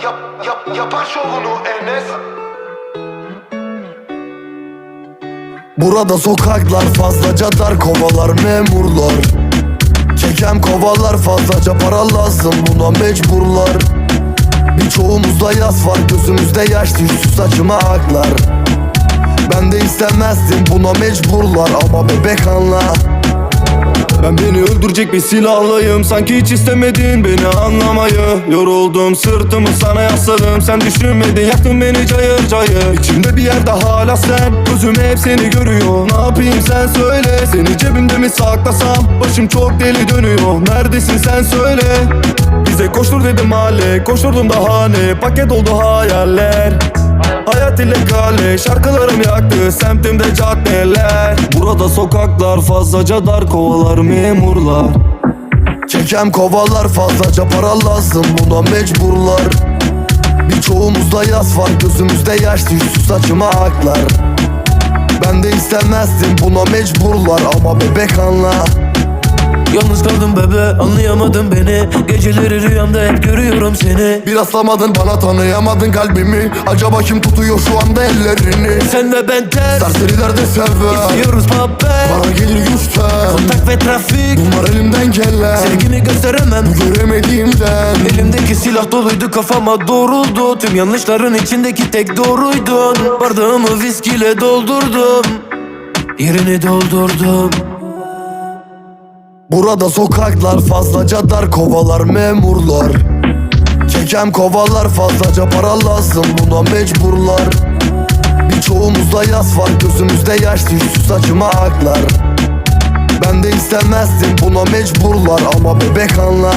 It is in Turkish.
yap, yap, yapar şovunu Enes. Burada sokaklar fazlaca dar kovalar memurlar. Çekem kovalar fazlaca para lazım buna mecburlar. Birçoğumuzda yas var gözümüzde yaş düştü saçıma aklar Ben de istemezdim buna mecburlar ama bebek anla Ben beni öldürecek bir silahlıyım. Sanki hiç istemedin beni anlamayı. Yoruldum sırtımı sana yasladım. Sen düşünmedin yaktın beni cayır cayır. İçimde bir yerde hala sen. Gözüm hep seni görüyor. Ne yapayım sen söyle. Seni cebimde mi saklasam? Başım çok deli dönüyor. Neredesin sen söyle. Bize koştur dedim mahalle. Koşturdum da hane. Paket oldu hayaller Hayat ile kale Şarkılarım yaktı semtimde caddeler. Burada sokaklar fazlaca dar kovalar memurlar. Çekem kovalar fazlaca para lazım buna mecburlar. Birçoğumuzda yas var gözümüzde yaş düştü saçıma aklar Ben de istemezdim buna mecburlar ama bebek anla Yalnız kaldım bebe anlayamadın beni. Geceleri rüyamda hep görüyorum seni. Bir aslamadın bana tanıyamadın kalbimi. Acaba kim tutuyor şu anda ellerini? Sen ve ben ters Serseriler de sever İstiyoruz muhabbet. Bana gelir güçten Kontak ve trafik. Bunlar elimden gelen. Sevgimi gösteremem. Göremediğimden. Elimdeki silah doluydu kafama doğruldu. Tüm yanlışların içindeki tek doğruydun Bardağımı viskiyle doldurdum. Yerini doldurdum Burada sokaklar fazlaca dar kovalar memurlar. Çekem kovalar fazlaca para lazım buna mecburlar. Birçoğumuzda yas var gözümüzde yaş düştü saçıma aklar Ben de istemezdim buna mecburlar ama bebek anla